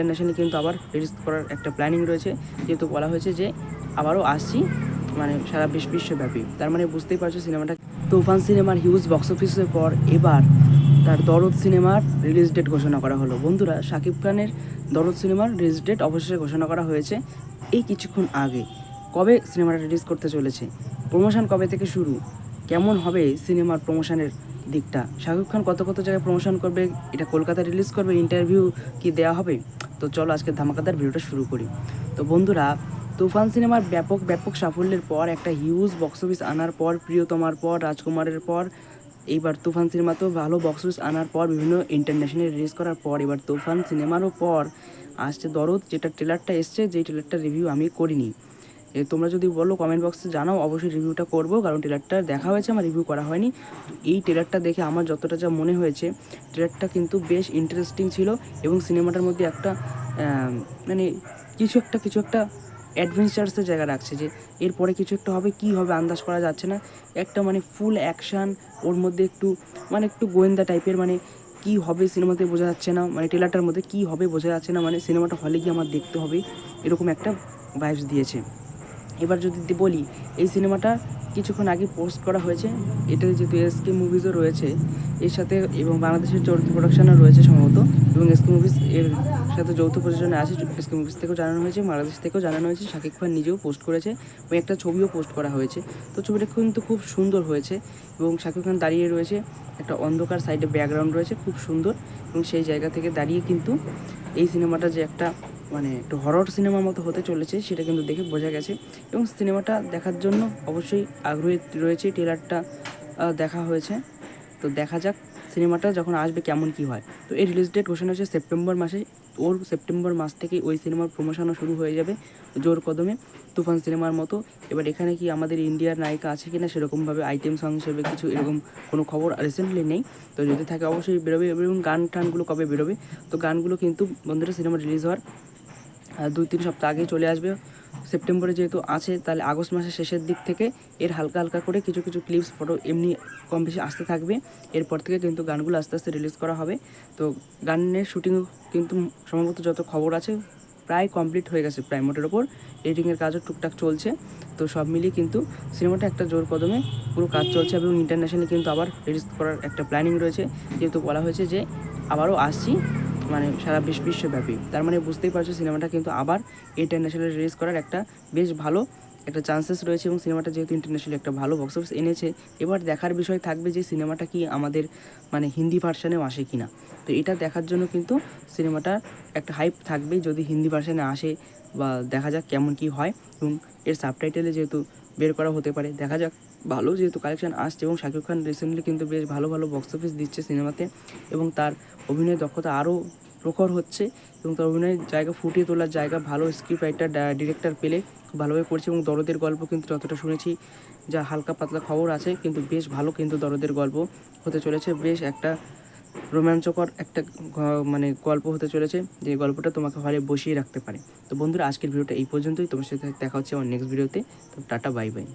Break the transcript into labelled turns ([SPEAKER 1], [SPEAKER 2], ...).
[SPEAKER 1] Internationally কিন্তু আবার release করার একটা প্ল্যানিং রয়েছে। যেহেতু বলা হয়েছে যে আবারও আসছি মানে সারা বিশ্ব বিশ্বব্যাপী। তার মানে বুঝতেই পারছ সিনেমাটা। তুফান সিনেমার হিউজ বক্স অফিসের পর এবার তার দরদ সিনেমার রিলিজ ডেট ঘোষণা করা হলো। বন্ধুরা, শাকিব খানের দরদ সিনেমার রিলিজ ডেট অবশেষে ঘোষণা করা হয়েছে এই কিছুক্ষণ আগে। কবে সিনেমাটা রিলিজ করতে চলেছে? প্রমোশন কবে থেকে শুরু? কেমন হবে সিনেমার প্রমোশনের দিকটা? শাকিব খান কত কত জায়গায় প্রমোশন করবে? এটা কলকাতা রিলিজ করবে? ইন্টারভিউ কি দেওয়া হবে? তো চলো আজকে ধামাকাদার ভিডিওটা শুরু করি। তো বন্ধুরা, তুফান সিনেমার ব্যাপক ব্যাপক সাফল্যের পর, একটা হিউজ বক্স অফিস আনার পর, প্রিয়তমার পর, রাজকুমারের পর, এইবার তুফান সিনেমা তো ভালো বক্স অফিস আনার পর, বিভিন্ন ইন্টারন্যাশনাল রিলিজ করার পর, এবার তুফান সিনেমারও পর, আসছে দরদ, যেটা ট্রেলারটা এসছে, যেই ট্রেলারটা রিভিউ আমি করিনি। তোমরা যদি বলো কমেন্ট বক্সে জানাও, অবশ্যই রিভিউটা করব, কারণ ট্রেলারটা দেখা হয়েছে, আমার রিভিউ করা হয়নি। এই ট্রেলারটা দেখে আমার যতটা যা মনে হয়েছে ট্রেলারটা কিন্তু বেশ ইন্টারেস্টিং ছিল এবং সিনেমাটার মধ্যে একটা মানে কিছু একটা কিছু একটা অ্যাডভেঞ্চার্সের জায়গা রাখছে যে, এরপরে কিছু একটা হবে, কি হবে, আন্দাজ করা যাচ্ছে না। একটা মানে ফুল অ্যাকশান ওর মধ্যে একটু মানে একটু গোয়েন্দা টাইপের মানে কি হবে সিনেমাতে বোঝা যাচ্ছে না মানে ট্রেলারটার মধ্যে কি হবে বোঝা যাচ্ছে না মানে সিনেমাটা হলে গিয়ে আমার দেখতে হবে, এরকম একটা ভাইবস দিয়েছে। এবার যদি বলি, এই সিনেমাটা কিছুক্ষণ আগে পোস্ট করা হয়েছে। এটা যেহেতু এসকে মুভিজও রয়েছে, এর সাথে এবং বাংলাদেশের যৌথ প্রোডাকশনও রয়েছে সম্ভবত। এবং এসকে মুভিজ এর সাথে যৌথ প্রযোজনে আছে এসকে মুভিজ থেকেও জানানো হয়েছে, বাংলাদেশ থেকেও জানানো হয়েছে, শাকিব খান নিজেও পোস্ট করেছে এবং একটা ছবিও পোস্ট করা হয়েছে। তো ছবিটা কিন্তু খুব সুন্দর হয়েছে এবং শাকিব খান দাঁড়িয়ে রয়েছে, একটা অন্ধকার সাইডে ব্যাকগ্রাউন্ড রয়েছে, খুব সুন্দর। এবং সেই জায়গা থেকে দাঁড়িয়ে কিন্তু এই সিনেমাটা যে একটা মানে একটু হরর সিনেমার মতো হতে চলেছে, সেটা কিন্তু দেখে বোঝা গেছে। এবং সিনেমাটা দেখার জন্য অবশ্যই আগ্রহী রয়েছে ট্রেলারটা দেখা হয়েছে। তো দেখা যাক সিনেমাটা যখন আসবে কেমন কি হয়। তো এই রিলিজ ডেট ঘোষণা হচ্ছে সেপ্টেম্বর মাসে। ওর সেপ্টেম্বর মাস থেকে ওই সিনেমার প্রমোশনও শুরু হয়ে যাবে জোর কদমে। তুফান সিনেমার মতো। এবার এখানে কি আমাদের ইন্ডিয়ার নায়িকা আছে কিনা সেরকমভাবে আইটেম সং হিসেবে কিছু এরকম কোনো খবর রিসেন্টলি নেই। তো যদি থাকে অবশ্যই বেরোবে এবং গান টানগুলো কবে বেরোবে? তো গানগুলো কিন্তু বন্ধুরা সিনেমা রিলিজ হওয়ার দুই তিন সপ্তাহ আগেই চলে আসবে। সেপ্টেম্বরে যেহেতু আছে, তাহলে আগস্ট মাসের শেষের দিক থেকে এর হালকা হালকা করে কিছু কিছু ক্লিপস ফটো এমনি কম বেশি আসতে থাকবে। এরপর থেকে কিন্তু গানগুলো আস্তে আস্তে রিলিজ করা হবে। তো গানের শুটিং কিন্তু সম্ভবত যত খবর আছে, প্রায় কমপ্লিট হয়ে গেছে প্রায় মোটের ওপর। এডিটিংয়ের কাজও টুকটাক চলছে। তো সব মিলিয়ে কিন্তু সিনেমাটা একটা জোর কদমে পুরো কাজ চলছে এবং ইন্টারন্যাশনালি কিন্তু আবার রিলিজ করার একটা প্ল্যানিং রয়েছে। যেহেতু বলা হয়েছে যে আবারও আসছি। মানে সারা বিশ্ব বিশ্বব্যাপী। তার মানে বুঝতেই পারছ, সিনেমাটা কিন্তু আবার ইন্টারন্যাশনাল রিলিজ করার একটা বেশ ভালো একটা চান্সেস রয়েছে এবং সিনেমাটা যেহেতু ইন্টারন্যাশনালি একটা ভালো বক্স অফিস এনেছে, এবার দেখার বিষয় থাকবে যে সিনেমাটা কি আমাদের মানে হিন্দি ভার্সানেও আসে কিনা। তো এটা দেখার জন্য কিন্তু সিনেমাটা একটা হাইপ থাকবেই যদি হিন্দি ভার্সানে আসে বা দেখা যাক কেমন কি হয় এবং এর সাবটাইটেলে যেহেতু বের করা হতে পারে, দেখা যাক। ভালো যেহেতু কালেকশন আসছে এবং শাকিব খান রিসেন্টলি কিন্তু বেশ ভালো ভালো বক্স অফিস দিচ্ছে সিনেমাতে এবং তার অভিনয় দক্ষতা আরও প্রখর হচ্ছে এবং তার অভিনয়ের জায়গা ফুটিয়ে তোলার জায়গা ভালো স্ক্রিপ্ট রাইটার ডিরেক্টর পেলে ভালোভাবে করছে এবং দরদের গল্প কিন্তু যতটা শুনেছি, যা হালকা পাতলা খবর আছে, কিন্তু বেশ ভালো কিন্তু দরদের গল্প হতে চলেছে। বেশ একটা রোমাঞ্চকর একটা মানে গল্প হতে চলেছে, যে গল্পটা তোমাকে হলে বসিয়ে রাখতে পারে। তো বন্ধুরা, আজকের ভিডিওটা এই পর্যন্তই। তোমার সাথে দেখা হচ্ছে আমার নেক্সট ভিডিওতে তো। Tata bye bye